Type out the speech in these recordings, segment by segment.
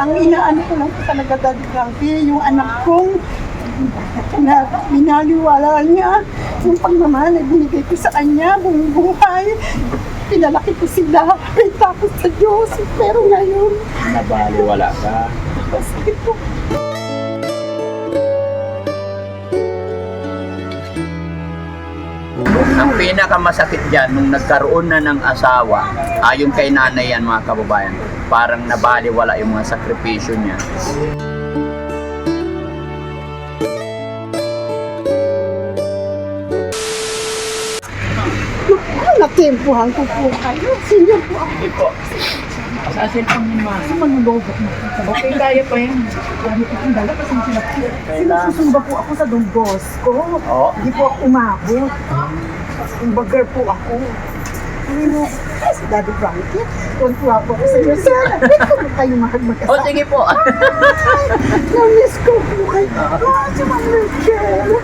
Ang inaano ko lang talaga, Daddy Frankie, yung anak kong na minaliwala niya yung pagmamahal na binigay ko sa kanya buong buhay. Pinalaki ko sila, ay tapos sa Diyos. Pero ngayon, Nabaliwala ka. sakit po. Ang pinakamasakit dyan, nung nagkaroon na ng asawa, ayon kay nanay yan mga kababayan, parang nabaliwala yung mga sakripisyo niya. Natempuhan ko po kayo. Senior po ako. Ito, sa cellphone ni Ma. Manulobot na po. Okay, kaya pa yan. Dami ko ang dala kasi sila po. Sinususumba po ako sa Don Bosco. Hindi po ako umabot. Kumbagar po ako. Hindi mo, ay, si Daddy Frankie, tuntua po ako sa iyo. Sir, ko ba kayo mahal O sige po. Na-miss ko po kayo. Ah, si Ma'am Michelle.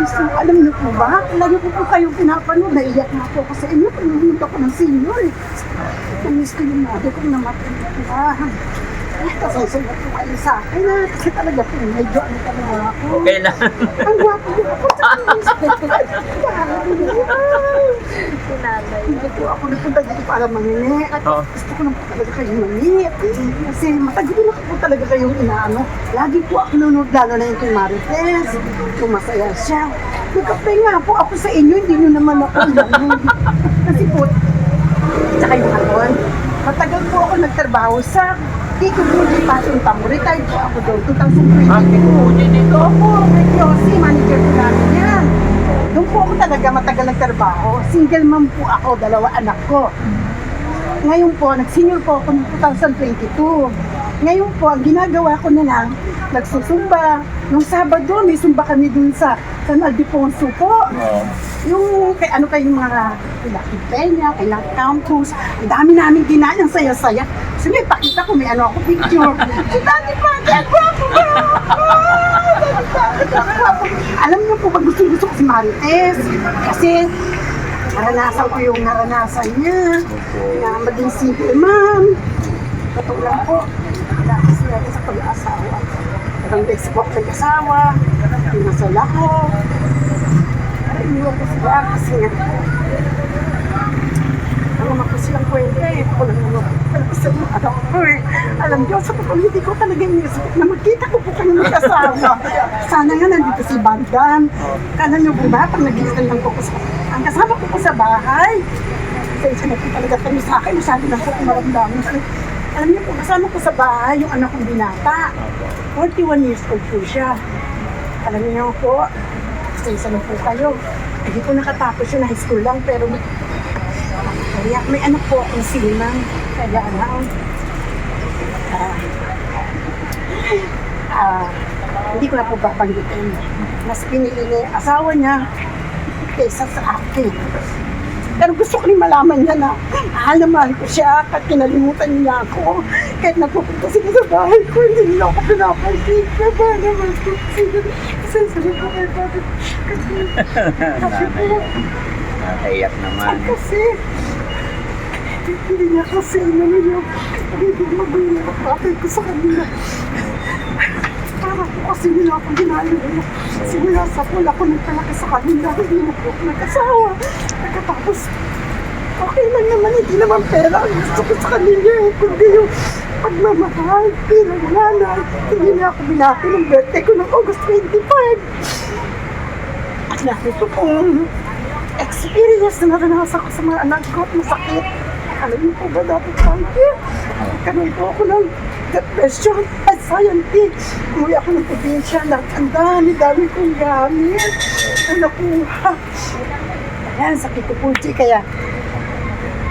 Gusto, alam niyo po ba? Lagi ko po kayo pinapanood. Naiyak na po ako sa inyo. Pinunod ako ng senior. Na-miss ko yung mother ko namatay na na po kayo sa akin ha. Kasi talaga po, medyo ano talaga ako. Okay lang. Ang gwapo niyo ako sa Hindi po ako nagpunta dito para mangingi. At Oo. gusto ko po talaga kayong mangingi. Kasi matagal na po talaga kayong inaano. Lagi po ako nunod, lalo na yung kay Marites. Kung masaya siya. Nagkape nga po ako sa inyo, hindi nyo naman ako. Kasi po, tsaka yung hapon, matagal po ako nagtrabaho sa Kiko Beauty Fashion Tamo. Retired po ako doon, 2020. Bakit po dito? Opo, may Yossi, manager ko namin yan. Doon po ako talaga matagal nagtrabaho. Single mom po ako, dalawa anak ko. Ngayon po, nag-senior po ako noong 2022. Ngayon po, ang ginagawa ko na lang, nagsusumba. Nung Sabado, may sumba kami dun sa San Aldefonso po. Oo. Yung kay ano kay mga Lucky Peña, kay Lucky Campus. Ang dami namin ginaan, ang saya-saya. Sige, pakita ko, may ano ako picture. si Daddy Frankie, ang gwapo gwapo. Alam niyo po ba gusto gusto ko si Marites? Kasi naranasan ko yung naranasan niya. Na maging single mom. Totoo lang po. Dati sa pag-aasawa. Parang beses po ako nag-asawa. Pinasal ako. Iniwan ko sila kasi nga. Alam ako silang kwento eh. Ako lang naman. Ko sa mga anak ko eh. Alam niyo, sa totoo hindi ko talaga inisip na magkita ko po kayo mag-asawa. Sana nga nandito si Bandan. Kala niyo ba, pag nag-iistan lang po ko sa... Ang kasama ko po sa bahay. Kasi na po talaga kami sa akin. Masyado lang po kumaramdaman. Alam niyo po, kasama ko sa bahay yung anak kong binata. 41 years old po siya. Alam niyo po, sa isa na po kayo. Hindi po nakatapos yun, high school lang, pero may, kaya may anak po akong sinang. Kaya ano, ah, ah, hindi ko na po babanggitin. Mas pinili niya yung asawa niya kaysa sa akin. Pero gusto ko rin malaman niya na mahal na mahal ko siya kahit kinalimutan niya ako. Kahit nagpupunta sila sa bahay ko, hindi nila ako pinapansin. Kaya ba naman ko sila? Kasi sabi ko kay bakit? Kasi, kasi po, Nakaiyak naman. kasi, hindi niya kasi ano niya, hindi magulo ang bakit ko sa kanila. Para po kasi nila ako ginagawa. Simula sa pula ko nagpalaki sa kanila, hindi na po ako nag-asawa. Pagkatapos, okay lang naman, hindi naman pera. Ang gusto ko sa kanila, eh, kundi yung pagmamahal, bilang nanay. Hindi na ako binati ng birthday ko ng August 25. At narito pong experience na naranasan ko sa mga anak ko at masakit. Alam niyo po ba dati, Frankie? Karoon po ako ng depression, anxiety. Umuwi ako ng probinsya lang. Ang dami-dami kong gamit. Ang nakuha. Ayan, sakit ko po. Kaya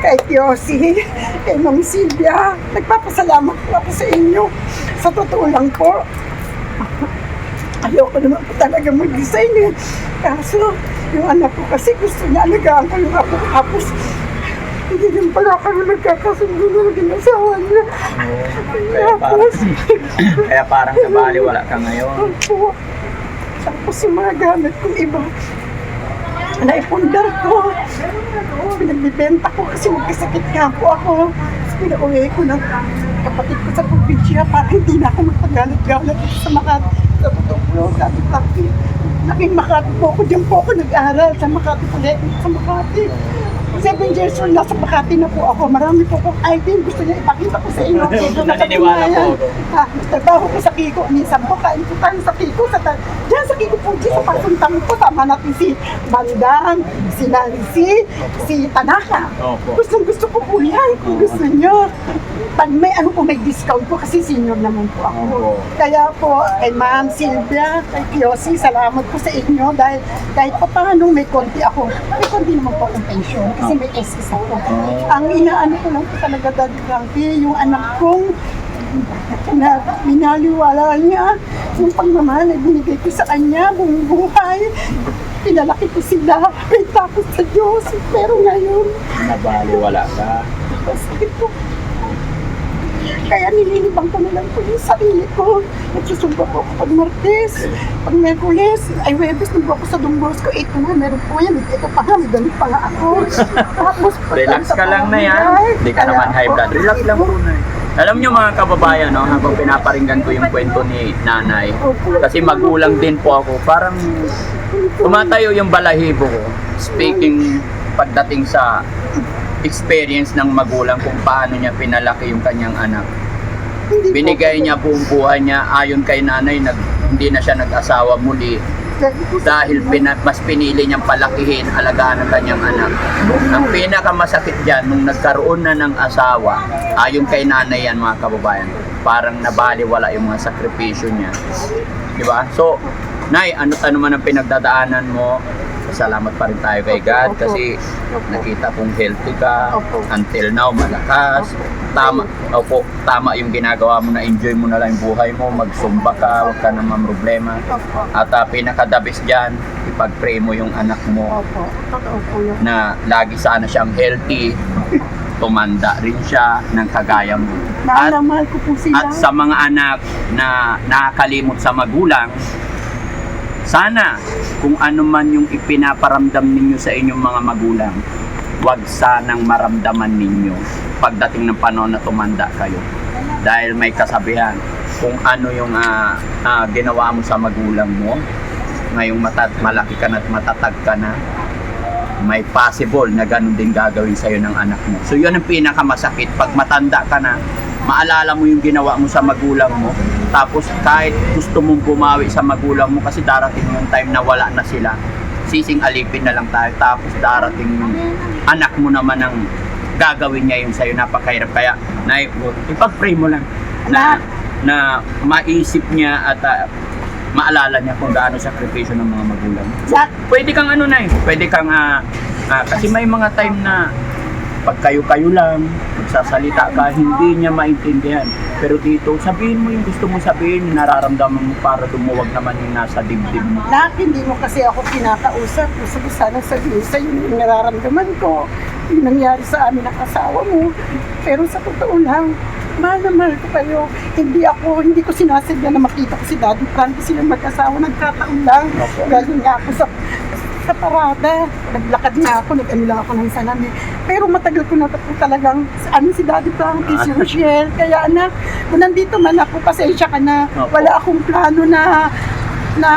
kay Yossi, kay Ma'am Silvia, nagpapasalamat po ako sa inyo. Sa totoo lang po, Ayoko naman po talaga mag-design eh. Kaso, yung anak ko kasi gusto niya alagaan ko yung ako. Tapos, hindi din pala kami nagkakasundo na naging asawa niya. Kaya parang, kaya parang nabaliwala ka ngayon. Opo. Tapos yung mga gamit kong iba, naipundar ko. Pinagbibenta ko kasi magkasakit nga po ako. Pinauwi ko ng kapatid ko sa probinsya. para hindi na ako magpagalit-galit sa. Sa totoo po, sabi ko, Naging Makati po ako, diyan po ako nag-aral sa Makati Polytechnic sa Makati. Seven years old, nasa Makati na po ako. Marami po akong item. Gusto niya ipakita ko sa inyo. Kaya Naniniwala po ako. Ah, trabaho ko sa Kiko. Minsan po, kain po tayo sa Kiko. Sa ta- Diyan sa Kiko po, sa pagsuntang po. Tama natin si Bandang, si Nancy, si Tanaka. Opo. Gustong gusto ko po yan kung gusto nyo. Pag may ano po, may discount po kasi senior naman po ako. Opo. Kaya po, kay Ma'am Sylvia, kay Kiyosi, salamat po sa inyo dahil kahit pa paano may konti ako. May konti naman po akong pension kasi may SS ako. Ang inaano ko lang po talaga, Dad Frankie, yung anak kong na minaliwala niya yung pagmamahal na binigay ko sa kanya buong buhay. Pinalaki ko sila, may tapos sa Diyos. Pero ngayon, Nabaliwala ka. Sakit po. Kaya nililibang ko na lang po yung sarili ko. Nagsusumba po ako pag Martes, pag Merkules, ay Webes, nagbo ako sa Don Bosco. Ito na, meron po yan. Ito pa nga, may ganun pa nga ako. Tapos, Relax ka lang na yan. Hindi ka naman high blood. Relax lang po na. Alam nyo mga kababayan, no, habang pinaparinggan ko yung kwento ni nanay, kasi magulang din po ako, parang tumatayo yung balahibo ko. Speaking pagdating sa experience ng magulang kung paano niya pinalaki yung kanyang anak. Hindi po. Binigay niya buong buhay niya ayon kay nanay, nag, hindi na siya nag-asawa muli dahil pina, mas pinili niyang palakihin, alagaan ang kanyang anak. Ang pinakamasakit dyan, nung nagkaroon na ng asawa, ayon kay nanay yan mga kababayan, parang nabaliwala yung mga sakripisyo niya. Di ba? So, Nay, ano ano man ang pinagdadaanan mo, salamat pa rin tayo kay God kasi nakita kong healthy ka, Opo. until now malakas, tama, opo, tama yung ginagawa mo na enjoy mo na lang yung buhay mo, magsumba ka, huwag ka naman problema. Opo. At uh, pinakadabis dyan, ipag-pray mo yung anak mo Opo. Totoo po yun. na lagi sana siyang healthy, tumanda rin siya ng kagaya mo. At, Naalamahal ko po sila. at sa mga anak na nakakalimot sa magulang, sana kung ano man yung ipinaparamdam ninyo sa inyong mga magulang, wag sanang maramdaman ninyo pagdating ng panahon na tumanda kayo. Dahil may kasabihan, kung ano yung ah, ah, ginawa mo sa magulang mo, ngayong matat malaki ka na at matatag ka na, may possible na ganun din gagawin sa'yo ng anak mo. So yun ang pinakamasakit. Pag matanda ka na, maalala mo yung ginawa mo sa magulang mo, tapos kahit gusto mong bumawi sa magulang mo kasi darating yung time na wala na sila, sising alipin na lang tayo, tapos darating yung anak mo naman ang gagawin niya yung sa'yo, napakahirap. Kaya, na, ipag-pray mo lang na, na maisip niya at ah, maalala niya kung gaano sakripisyo ng mga magulang. Pwede kang ano na eh, pwede kang ah, ah, kasi may mga time na pag kayo-kayo lang, magsasalita ka, hindi niya maintindihan. Pero dito, sabihin mo yung gusto mo sabihin, yung nararamdaman mo para dumuwag naman yung nasa dibdib mo. Nak, hindi mo kasi ako kinakausap. Gusto ko sana sabihin sa iyo yung nararamdaman ko, yung nangyari sa amin ng asawa mo. Pero sa totoo lang, mahal na mahal ko kayo. Hindi ako, hindi ko sinasadya na makita ko si Daddy Frankie silang mag-asawa. Nagkataon lang. Opo. Galing nga ako sa sa parada. Naglakad na ako, nag-ano lang ako ng salami. Pero matagal ko na po talagang, ano si Daddy Frankie, si Rochelle. Kaya anak, kung nandito man ako, pasensya ka na. Opo. Wala akong plano na na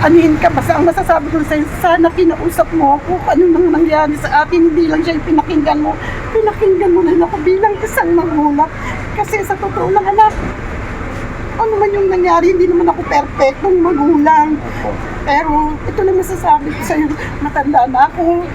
anuhin ka. Basta ang masasabi ko sa'yo, sana kinausap mo ako kung ano nang nangyari sa atin. Hindi lang siya yung pinakinggan mo. Pinakinggan mo rin ako bilang isang magulang. Kasi sa totoo lang anak, ano man yung nangyari, hindi naman ako perfectong magulang. Pero ito na masasabi ko sa'yo, matanda na ako.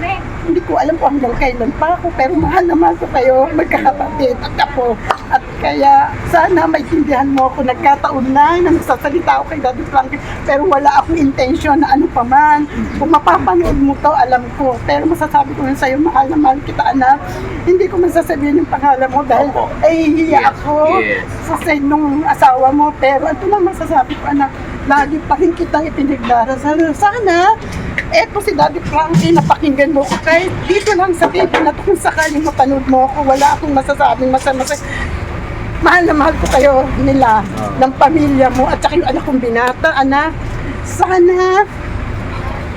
Hindi ko alam kung hanggang kailan pa ako, pero mahal na mahal ko kayo, magkakapatid at ako. At kaya sana maintindihan mo ako, nagkataon lang na nagsasalita ako kay Daddy Frankie, pero wala akong intention na ano pa man. Kung mapapanood mo to, alam ko. Pero masasabi ko rin sa'yo, mahal na mahal kita anak. Hindi ko masasabihin yung pangalan mo dahil Opo. ay hiya Yes, ako yes. sa nung asawa mo. Pero ito lang masasabi ko, anak, lagi pa rin kitang ipinagdarasal. Sana, eto si Daddy Frankie, napakinggan mo ko. Kahit dito lang sa TV na kung sakaling mapanood mo ako, wala akong masasabing masama. Mahal na mahal ko kayo nila, Oh. ng pamilya mo, at saka yung anak kong binata, anak. Sana,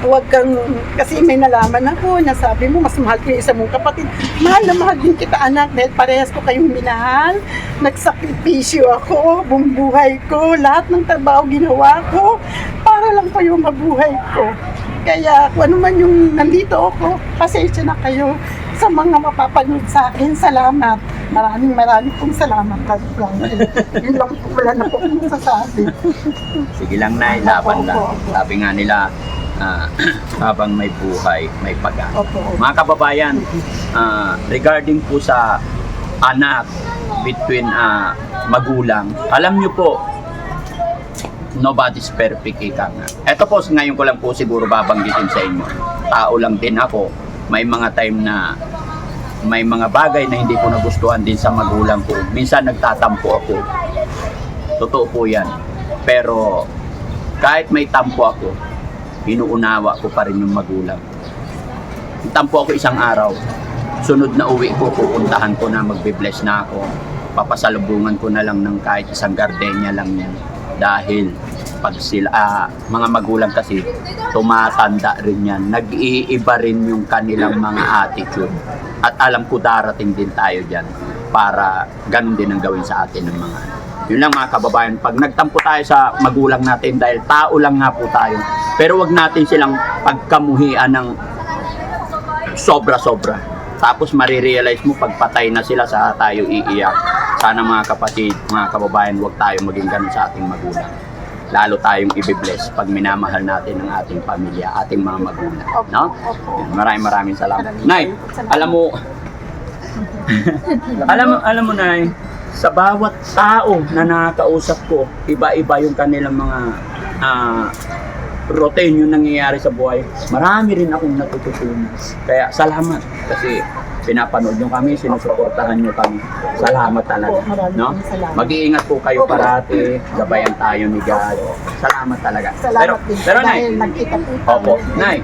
huwag kang, kasi may nalaman ako na sabi mo, mas mahal ko yung isa mong kapatid. Mahal na mahal din kita anak dahil parehas ko kayong minahal. Nagsakripisyo ako, buong buhay ko, lahat ng trabaho ginawa ko para lang yung mabuhay ko. Kaya kung ano man yung nandito ako, pasensya na kayo sa mga mapapanood sa akin. Salamat. Maraming maraming pong salamat. Daddy Frankie. Yun lang po, wala na po akong masasabi. Sige lang na, laban lang. Sabi nga nila, ah, habang may buhay, may pag Opo. Mga kababayan, ah, regarding po sa anak between ah, magulang, alam nyo po, nobody's perfect ika nga. Ito po, ngayon ko lang po siguro babanggitin sa inyo. Tao lang din ako. May mga time na may mga bagay na hindi ko nagustuhan din sa magulang ko. Minsan nagtatampo ako. Totoo po yan. Pero kahit may tampo ako, inuunawa ko pa rin yung magulang. Tampo ako isang araw. Sunod na uwi ko, pupuntahan ko na magbe-bless na ako. Papasalubungan ko na lang ng kahit isang gardenia lang yan. Dahil pag sila, ah, mga magulang kasi, tumatanda rin yan. Nag-iiba rin yung kanilang mga attitude. At alam ko darating din tayo dyan para ganun din ang gawin sa atin ng mga yun lang mga kababayan, pag nagtampo tayo sa magulang natin dahil tao lang nga po tayo, pero wag natin silang pagkamuhian ng sobra-sobra. Tapos marirealize mo pag patay na sila sa tayo iiyak. Sana mga kapatid, mga kababayan, wag tayo maging ganun sa ating magulang. Lalo tayong ibibless pag minamahal natin ang ating pamilya, ating mga magulang. No? Maraming maraming salamat. Nay, alam mo, alam mo, alam mo Nay, sa bawat tao na nakakausap ko, iba-iba yung kanilang mga ah, routine yung nangyayari sa buhay. Marami rin akong natututunan. Kaya salamat kasi pinapanood nyo kami, sinusuportahan nyo kami. Salamat talaga. No? Mag-iingat po kayo parati, gabayan tayo ni God. Salamat talaga. Salamat pero, din. pero Nay. Opo, Nay.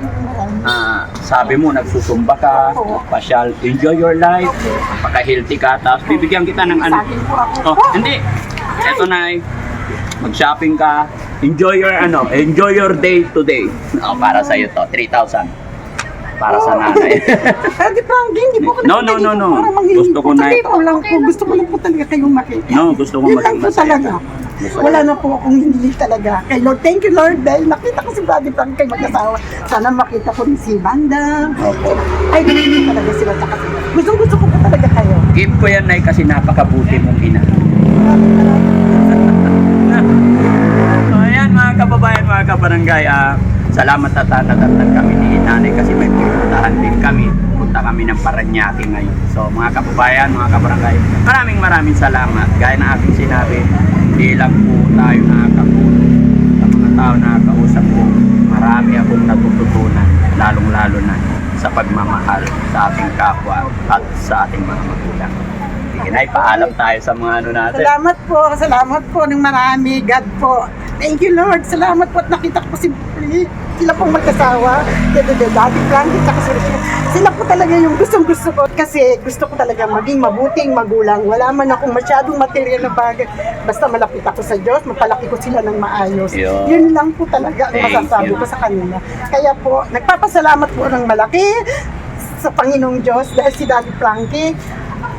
Ah, sabi mo, nagsusumba ka, pasyal, enjoy your life, pagka-healthy ka, tapos bibigyan kita ng ano. Oh, hindi. Eto na Mag-shopping ka. Enjoy your ano, enjoy your day today. Oh, para sa iyo to, 3,000. Para sa nanay. Hindi, Frankie, hindi po ako No, no, no, no. Gusto ko po. na- Sabihin ko lang po, gusto ko lang po talaga kayong makita. no, gusto ko Yun maging po masaya. talaga. Wala na po akong hindi talaga. Kay Lord, thank you Lord dahil nakita ko si Buddy Frank kay mag-asawa. Sana makita ko rin si Banda. Opo. Ay, ganun talaga sila. Tsaka, gusto gusto ko po talaga kayo. Give ko yan, Nay, kasi napakabuti mong ina. Maraming maraming So, ayan mga kababayan, mga kabarangay, ah, salamat at natatag kami ni nanay kasi may pinuntahan din kami. Punta kami ng Paranaque ngayon. So mga kababayan, mga kabarangay, maraming maraming salamat. Gaya ng aking sinabi, hindi lang po tayo nakakatulong sa mga tao na ko. Marami akong natututunan, lalong-lalo na sa pagmamahal sa ating kapwa at sa ating mga magulang. Sige na, paalam tayo sa mga ano natin. Salamat po, salamat po ng marami. God po. Thank you Lord. Salamat po at nakita ko si sila pong magkasawa. Daddy Frankie, tsaka si Rochelle. Sila po talaga yung gustong gusto ko. Kasi gusto ko talaga maging mabuting magulang. Wala man akong masyadong material na bagay. Basta malapit ako sa Diyos, mapalaki ko sila ng maayos. Yun. Yun lang po talaga ang Thank masasabi you. ko sa kanila. Kaya po, nagpapasalamat po ng malaki sa Panginoong Diyos dahil si Daddy Frankie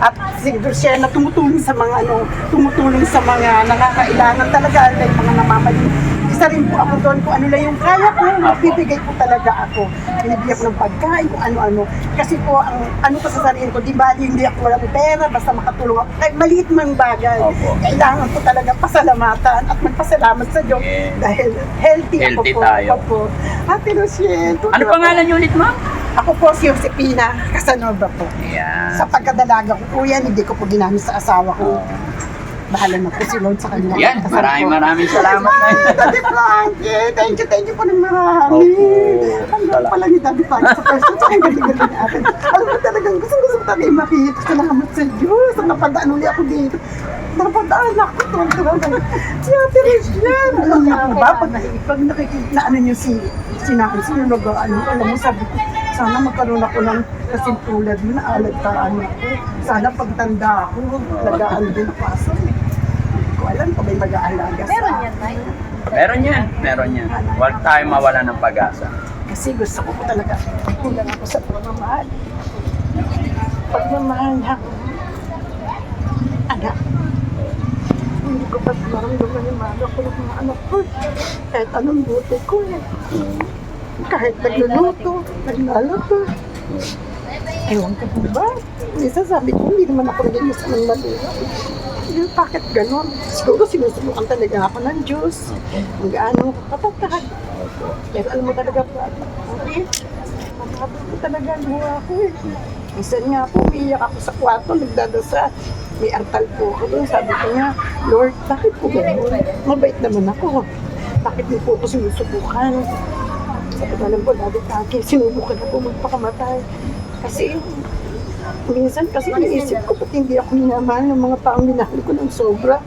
at si Rochelle na tumutulong sa mga ano, tumutulong sa mga nangangailangan talaga, like mga namamaling. Isa rin po ako doon kung ano lang yung kaya ko, magbibigay po talaga ako. Binibigyan ko ng pagkain, kung ano-ano. Kasi po, ang ano ko sa sarili ko, di ba, hindi ako walang pera, basta makatulong ako. Kahit maliit mang bagay, Opo. kailangan ko talaga pasalamatan at magpasalamat sa Diyos dahil healthy, ako Healthy po. tayo. Opo. Ate Rochelle, Ano pangalan niyo ulit, ma'am? Ako po si Josepina Casanova po. Ayan. Sa pagkadalaga ko po yan, hindi ko po ginamit sa asawa ko. Bahala na po si Lord sa kanya. Yan, Kasi maraming po- maraming salamat na Daddy Frankie, thank you, thank you po ng marami. Opo. Ang galing pala ni Daddy Frankie sa person, sa galing galing ni ate. Alam mo talagang gusto gusto ko talaga makita. Salamat sa Diyos. Ang napadaan uli ako dito. Napadaan ako. Tuwag tuwag Si Ate Richard. Alam niyo po ba, pag, pag nakikita ano niyo si sinabi, sinunog ano, alam mo, sabi ko, sana magkaroon ako ng kasing tulad mo na alagtaan ako. Sana pagtanda ako, lagaan din ako asa. Hindi ko alam kung may mag-aalaga sa Meron yan, Tay. Meron yan, meron yan. Huwag tayo mawala ng pag-asa. Kasi gusto ko po talaga kulang ako sa pagmamahal. Pagmamahal ng anak. Hindi ko pa maramdaman yung mahal ko ng mga anak ko. Kahit anong buti ko eh. Kahit nagluluto, naglalaba. Ewan ko po ba? Minsan sabi ko, hindi naman ako naging gusto ng malula. Hindi, bakit ganon? Siguro sinusubukan talaga ako ng Diyos. Kung gaano kapatag. Pero alam mo talaga pa, okay? Matapos ko talaga ang buha ko eh. Minsan nga po, umiiyak ako sa kwarto, nagdadasal. May artal po ako doon. Sabi ko nga, Lord, bakit po gano'n? Mabait naman ako. Bakit niyo po ako sinusubukan? Ko, alam ko, dati kaki, sinubukan ako magpakamatay. Kasi, minsan kasi iniisip ko, pati hindi ako minamahal ng mga taong minahal ko ng sobra.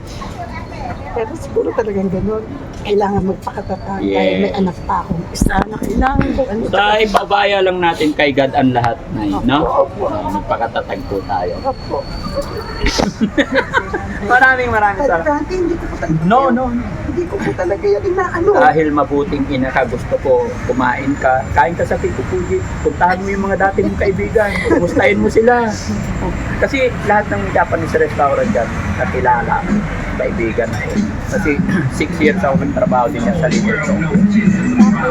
Pero siguro talagang gano'n. Kailangan magpakatatag Yeah. dahil may anak pa akong isa na kailangan ko. Ano Sa ibabaya lang natin kay God ang lahat na no? Opo, magpakatatag po tayo. Opo. Maraming maraming Kahit salamat. dati, hindi ko po talaga No, no, no. Hindi ko po talaga yan inaano. Dahil mabuting ina ka, gusto ko kumain ka. Kain ka sa Pico Puji. Puntahan mo yung mga dati mong kaibigan. Kumustahin mo sila. Kasi lahat ng Japanese restaurant dyan, nakilala, kaibigan na yun. Kasi six years ako nagtrabaho din yan sa Tokyo. Ako,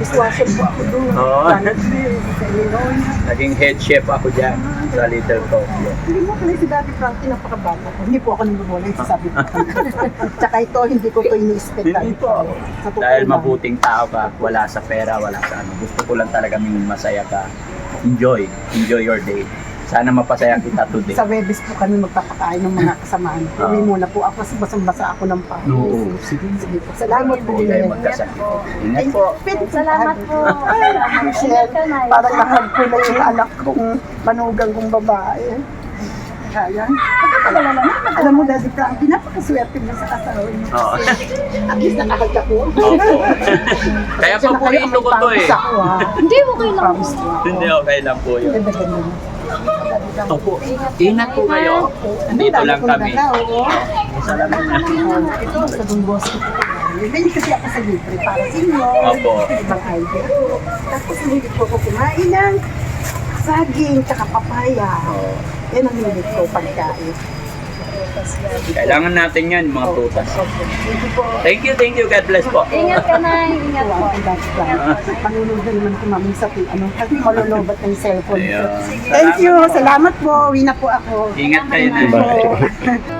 iswasyon po ako doon. Oo. Planetsville, sa Illinois. Naging head chef ako dyan sa Little Tokyo. Hindi mo pala si Daddy Frankie napakabata ko. Hindi po ako nagbobola yung sasabi ko. Tsaka ito, hindi ko to ini-expect. Hindi po. Sa totoo Dahil lang. mabuting tao ka, wala sa pera, wala sa ano. Gusto ko lang talaga maging masaya ka. Enjoy. Enjoy your day. Sana mapasaya kita today. Sa Webis po kami magpapakain ng mga kasamaan. Ah. Uwi muna po ako kasi basang-basa ako ng pawis. Oo. Sige. Sige po. Salamat po. Hindi kayo magkasakit. Ingat po. Pwede po Salamat po. Ay, Michelle, parang nahag ko na yung anak kong manugang kong babae. Kaya, pagkakalala naman. Alam mo, Daddy Frankie, napakaswerte mo sa asawa niyo. Oo. At least nakahag ka po. Kaya pa po ito ko to eh. Hindi, okay lang. Ko. Hindi, okay lang po yun. Ganda-ganda mo. Opo. Ingat po kayo. Nandito lang kami. Oo. Salamat na. Ito, sa ko. Ganyan kasi ako sa libre para sa inyo. Opo. Ibang idea. Tapos hindi po ako kumain ng saging tsaka papaya. Yan ang hilig ko pagkain. Kailangan natin yan, mga prutas. Thank you. Thank you. God bless po. Ingat ka na, ingat po. Panunod na naman ko mami sa ano, kasi ng cellphone. Thank you. Salamat po. Uwi na po ako. Ingat kayo na. Bye.